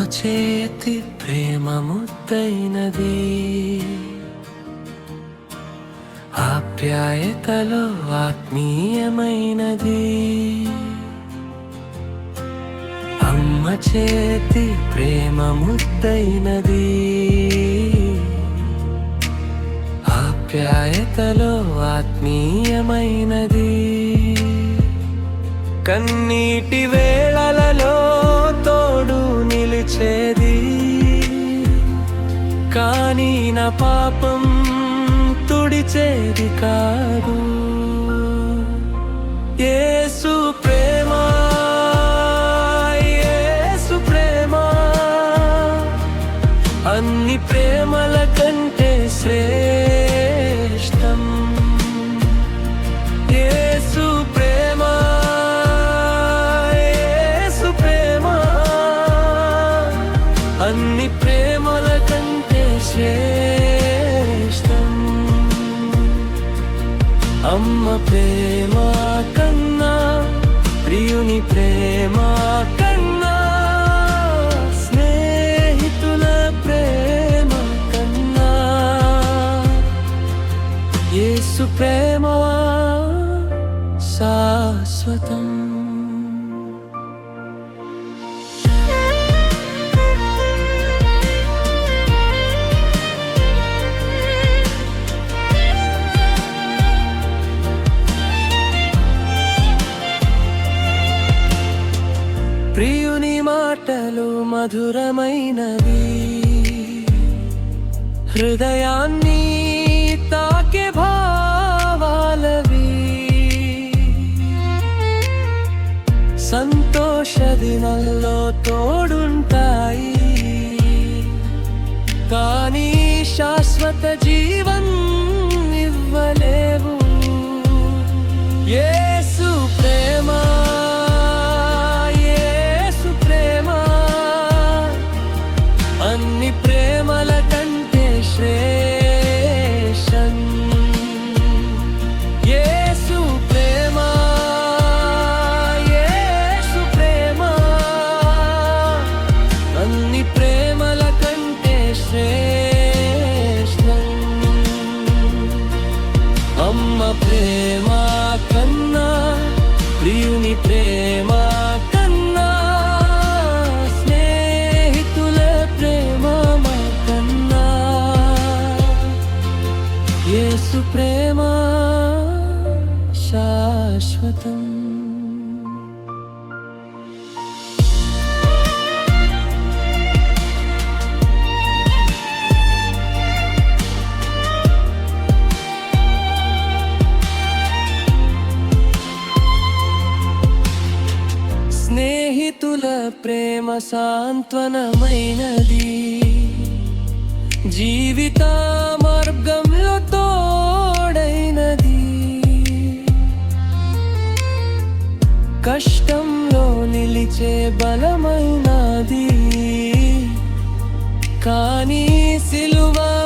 చేతి ప్రేమ ముద్దైనది ఆప్యాయతలో ఆత్మీయమైనది. అమ్మ చేతి ప్రేమ ముద్దైనది ఆప్యాయతలో ఆత్మీయమైనది. కన్నీటి వేళలలో తుడిచేది కాదు. యేసు ప్రేమ యేసు ప్రేమ. అన్ని ప్రేమల కంటే శ్రేష్టం. యేసు ప్రేమ యేసు ప్రేమ. అన్ని ప్రేమల కంటే అమ్మ ప్రేమ కన్నా ప్రియుని ప్రేమ కన్నా స్నేహితుల ప్రేమ కన్నా. యేసు ప్రేమ శాశ్వతం. ప్రియుని మాటలు మధురమైనవి. హృదయాన్ని తాకే భావాలవి. సంతోష దినంలో తోడుంటాయి. కానీ శాశ్వత జీవన్ ఇవ్వలేవు. ఏ ప్రేమ కన్నా స్నేహితుల ప్రేమ మా కన్నా యేసు ప్రేమ శాశ్వతం. స్నేహితుల ప్రేమ సాంత్వనమైనది. జీవిత మార్గంలో తోడైనది. కష్టంలో నిలిచే బలమైనది. కానీ సిలువ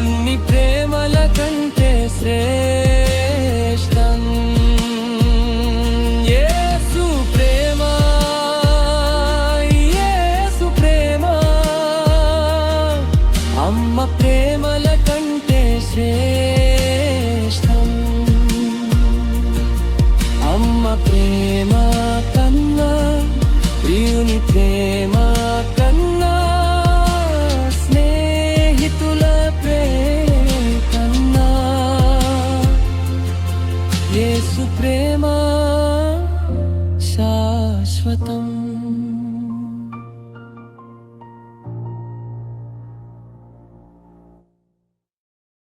అన్ని ప్రేమల కంటే శ్రేయ शाश्वतम्